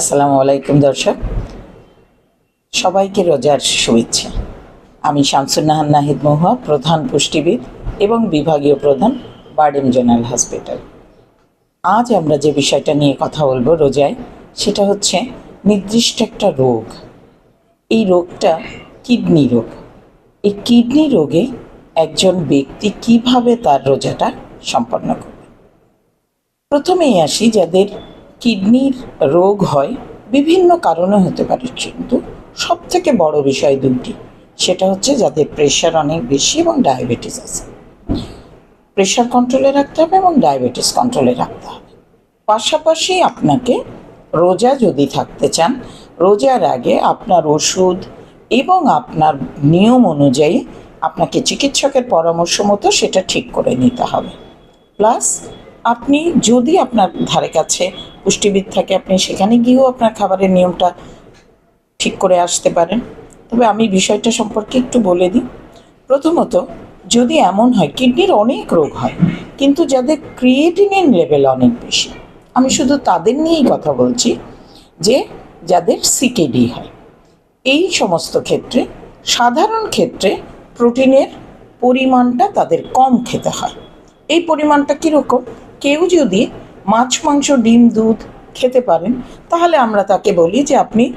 আসসালামু আলাইকুম, দর্শক। সবাইকে রোজার শুভেচ্ছা। আমি শামসুন্নাহান নাহিদ মহুয়া, প্রধান পুষ্টিবিদ এবং বিভাগীয় প্রধান বার্ডেম জেনারেল হসপিটাল। আজ আমরা যে বিষয়টা নিয়ে কথা বলব রোজায়, সেটা হচ্ছে নির্দিষ্ট একটা রোগ। এই রোগটা কিডনি রোগ। এই কিডনি রোগে একজন ব্যক্তি কীভাবে তার রোজাটা সম্পন্ন করবে? প্রথমেই আসি যাদের কিডনির রোগ হয়, বিভিন্ন কারণে হতে পারে। কিন্তু সব থেকে বড় বিষয় দুটি সেটা হচ্ছে যাদের প্রেশার অনেক বেশি এবং ডায়াবেটিস আছে। প্রেশার কন্ট্রোলে রাখতে হবে এবং ডায়াবেটিস কন্ট্রোলে রাখতে হবে। পাশাপাশি আপনাকে রোজা যদি থাকতে চান, রোজার আগে আপনার ওষুধ এবং আপনার নিয়ম অনুযায়ী আপনাকে চিকিৎসকের পরামর্শ মতো সেটা ঠিক করে নিতে হবে। প্লাস আপনি যদি আপনার ধারে কাছে পুষ্টিবিদ থাকে, আপনি সেখানে গিয়েও আপনার খাবারের নিয়মটা ঠিক করে আসতে পারেন। তবে আমি বিষয়টা সম্পর্কে একটু বলে দিই। প্রথমত, যদি এমন হয়, কিডনির অনেক রোগ হয়, কিন্তু যাদের ক্রিয়েটিনিন লেভেল অনেক বেশি, আমি শুধু তাদের নিয়েই কথা বলছি যে, যাদের সিকেডি হয়। এই সমস্ত ক্ষেত্রে, সাধারণ ক্ষেত্রে প্রোটিনের পরিমাণটা তাদের কম খেতে হয়। এই পরিমাণটা কীরকম? কেউ যদি মাছ, মাংস, ডিম, দুধ খেতে পারেন, তাহলে আমরা তাকে বলি যে আপনি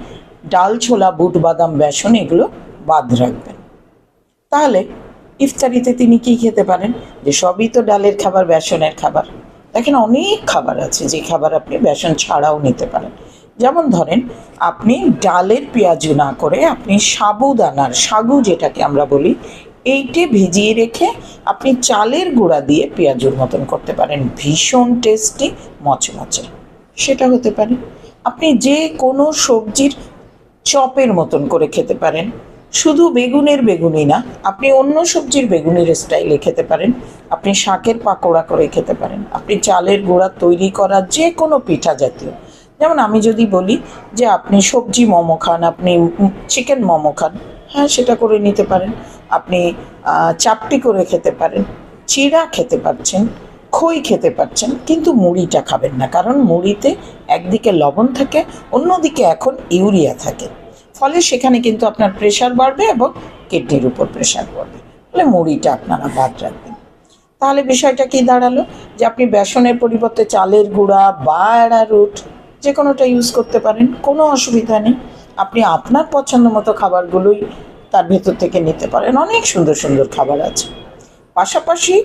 ডাল, ছোলা, বুট, বাদাম, বেসন এগুলো বাদ রাখবেন। তাহলে ইফতারিতে তিনি কি খেতে পারেন? যে সবই তো ডালের খাবার, বেসনের খাবার। দেখেন অনেক খাবার আছে যে খাবার আপনি বেসন ছাড়াও নিতে পারেন। যেমন ধরেন, আপনি ডালের পেঁয়াজু না করে আপনি সাবুদানার, সাগু যেটাকে আমরা বলি এইটে ভিজিয়ে রেখে আপনি চালের গুঁড়া দিয়ে পেঁয়াজুর মতন করতে পারেন। ভীষণ টেস্টি, মচমচে। সেটা হতে পারে। আপনি যে কোনো সবজির চপের মতন করে খেতে পারেন। শুধু বেগুনের বেগুনি না, আপনি অন্য সবজির বেগুনের স্টাইলে খেতে পারেন। আপনি শাকের পাকোড়া করে খেতে পারেন। আপনি চালের গুঁড়া তৈরি করা যে কোনো পিঠা জাতীয়। যেমন আমি যদি বলি যে আপনি সবজি মোমো খান, আপনি চিকেন মোমো খান হ্যাঁ সেটা করে নিতে পারেন। আপনি চাপটি করে খেতে পারেন, চিড়া খেতে পারছেন, খই খেতে পারছেন, কিন্তু মুড়িটা খাবেন না। কারণ মুড়িতে একদিকে লবণ থাকে, অন্যদিকে এখন ইউরিয়া থাকে। ফলে সেখানে কিন্তু আপনার প্রেশার বাড়বে এবং কিডনির উপর প্রেশার বাড়বে ফলে মুড়িটা আপনারা বাদ রাখবেন। তাহলে বিষয়টা কি দাঁড়াল? যে আপনি বেসনের পরিবর্তে চালের গুঁড়া বা অ্যারারুট যে কোনোটা ইউজ করতে পারেন, কোনো অসুবিধা নেই। আপনি আপনার পছন্দ মতো খাবারগুলোই তার ভেতর থেকে নিতে পারেন। অনেক সুন্দর সুন্দর খাবার আছে। পাশাপাশি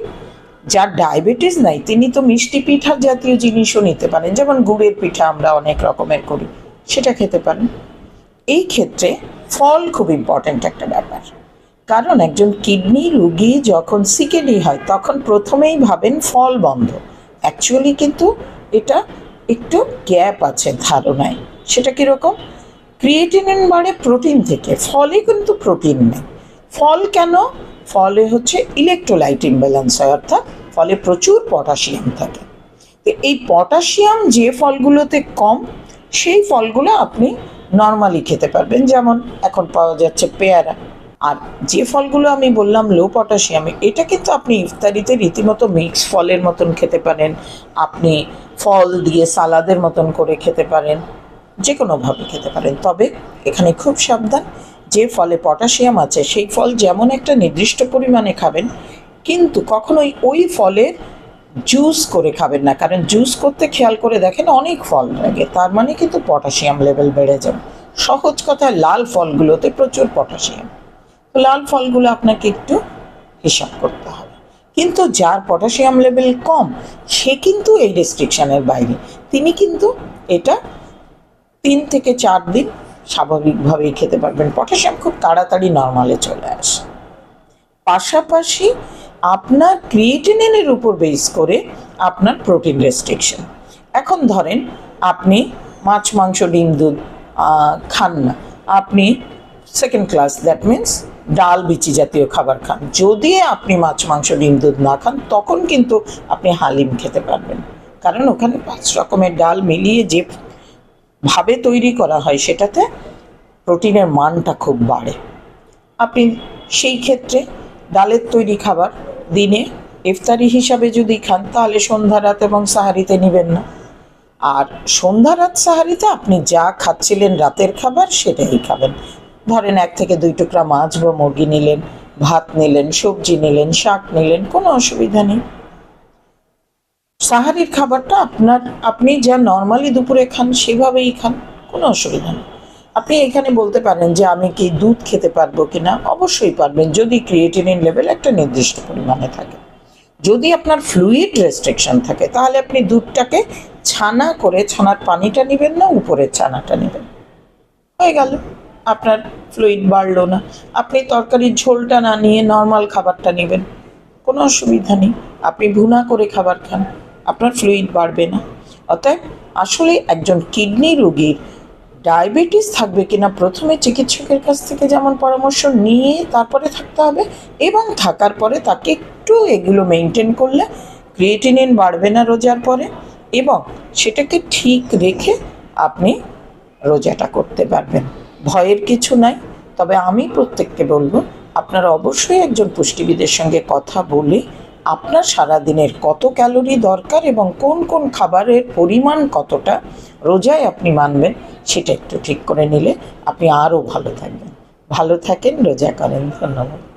যার ডায়াবেটিস নাই, তিনি তো মিষ্টি পিঠা জাতীয় জিনিসও নিতে পারেন। যেমন গুড়ের পিঠা আমরা অনেক রকমের করি, সেটা খেতে পারেন। এই ক্ষেত্রে ফল খুব ইম্পর্ট্যান্ট একটা ব্যাপার। কারণ একজন কিডনি রুগী যখন সিকেডি হয়, তখন প্রথমেই ভাবেন ফল বন্ধ। অ্যাকচুয়ালি কিন্তু এটা একটু গ্যাপ আছে ধারণায়। সেটা কীরকম? ক্রিয়েটিনিন বাড়ে প্রোটিন থেকে। ফলে কিন্তু প্রোটিন নেই। ফল কেন? ফলে হচ্ছে ইলেকট্রোলাইট ইমব্যালেন্স হয়, অর্থাৎ ফলে প্রচুর পটাশিয়াম থাকে। তো এই পটাশিয়াম যে ফলগুলোতে কম, সেই ফলগুলো আপনি নর্মালি খেতে পারবেন। যেমন এখন পাওয়া যাচ্ছে পেয়ারা। আর যে ফলগুলো আমি বললাম লো পটাশিয়ামে এটা কিন্তু আপনি ইফতারিতে রীতিমতো মিক্স ফলের মতন খেতে পারেন। আপনি ফল দিয়ে সালাদের মতন করে খেতে পারেন। যে কোনোভাবে খেতে পারেন। তবে এখানে খুব সাবধান, যে ফলে পটাশিয়াম আছে, সেই ফল যেমন একটা নির্দিষ্ট পরিমাণে খাবেন, কিন্তু কখনোই ওই ফলের জুস করে খাবেন না। কারণ জুস করতে খেয়াল করে দেখেন অনেক ফল লাগে, তার মানে কিন্তু পটাশিয়াম লেভেল বেড়ে যাবে। সহজ কথায় লাল ফলগুলোতে প্রচুর পটাশিয়াম। তো লাল ফলগুলো আপনাকে একটু হিসাব করতে হবে। কিন্তু যার পটাশিয়াম লেভেল কম, সে কিন্তু এই রেস্ট্রিকশানের বাইরে। তিনি কিন্তু এটা তিন থেকে চার দিন স্বাভাবিকভাবেই খেতে পারবেন। পটাশিয়াম খুব তাড়াতাড়ি নর্মালে চলে আসে। পাশাপাশি আপনার ক্রিয়েটিনিনের উপর বেস করে আপনার প্রোটিন রেস্ট্রিকশন। এখন ধরেন আপনি মাছ, মাংস, ডিম, দুধ খান না। আপনি সেকেন্ড ক্লাস দ্যাট মিন্স ডাল, বিচি জাতীয় খাবার খান। যদি আপনি মাছ, মাংস, ডিম, দুধ না খান, তখন কিন্তু আপনি হালিম খেতে পারবেন। কারণ ওখানে পাঁচ রকমের ডাল মিলিয়ে যে ভাবে তৈরি করা হয় সেটাতে প্রোটিনের মানটা খুব বাড়ে। আপনি সেই ক্ষেত্রে ডালের তৈরি খাবার দিনে ইফতারি হিসাবে যদি খান, তাহলে সন্ধ্যা রাত এবং সাহারিতে নেবেন না। আর সন্ধ্যা রাত, সাহারিতে আপনি যা খাচ্ছিলেন রাতের খাবার সেটাই খাবেন। ধরেন এক থেকে দুই টুকরা মাছ বা মুরগি নিলেন, ভাত নিলেন, সবজি নিলেন, শাক নিলেন, কোনো অসুবিধা নেই। সাহারির খাবারটা আপনার, আপনি যা নর্মালি দুপুরে খান, সেভাবেই খান, কোনো অসুবিধা নেই। আপনি এখানে বলতে পারেন যে আমি কি দুধ খেতে পারব কিনা? অবশ্যই পারবেন, যদি ক্রিয়েটিনিন লেভেল একটা নির্দিষ্ট পরিমাণে থাকে। যদি আপনার ফ্লুইড রেস্ট্রিকশন থাকে, তাহলে আপনি দুধটাকে ছানা করে, ছানার পানিটা নেবেন না, উপরের ছানাটা নেবেন। হয়ে গেল। আপনার ফ্লুইড বাড়লো না। আপনি তরকারির ঝোলটা না নিয়ে নর্মাল খাবারটা নেবেন। কোনো অসুবিধা নেই। আপনি ভুনা করে খাবার খান। আপনার ফ্লুইড বাড়বে না। অতএব আসলে একজন কিডনি রোগীর ডায়াবেটিস থাকবে কিনা প্রথমে চিকিৎসকের কাছ থেকে যেমন পরামর্শ নিয়ে তারপরে থাকতে হবে এবং থাকার পরে তাকে একটু এগুলো মেনটেন করলে ক্রিয়েটিনিন বাড়বে না রোজার পরে এবং সেটাকে ঠিক রেখে আপনি রোজাটা করতে পারবেন। ভয়ের কিছু নাই, তবে আমি প্রত্যেককে বলব, আপনারা অবশ্যই একজন পুষ্টিবিদের সঙ্গে কথা বলে আপনার সারাদিনের কত ক্যালোরি দরকার এবং কোন কোন খাবারের পরিমাণ কতটা রোজায় আপনি মানবেন সেটা একটু ঠিক করে নিলে আপনি আরও ভালো থাকবেন। ভালো থাকেন, রোজা করেন। ধন্যবাদ।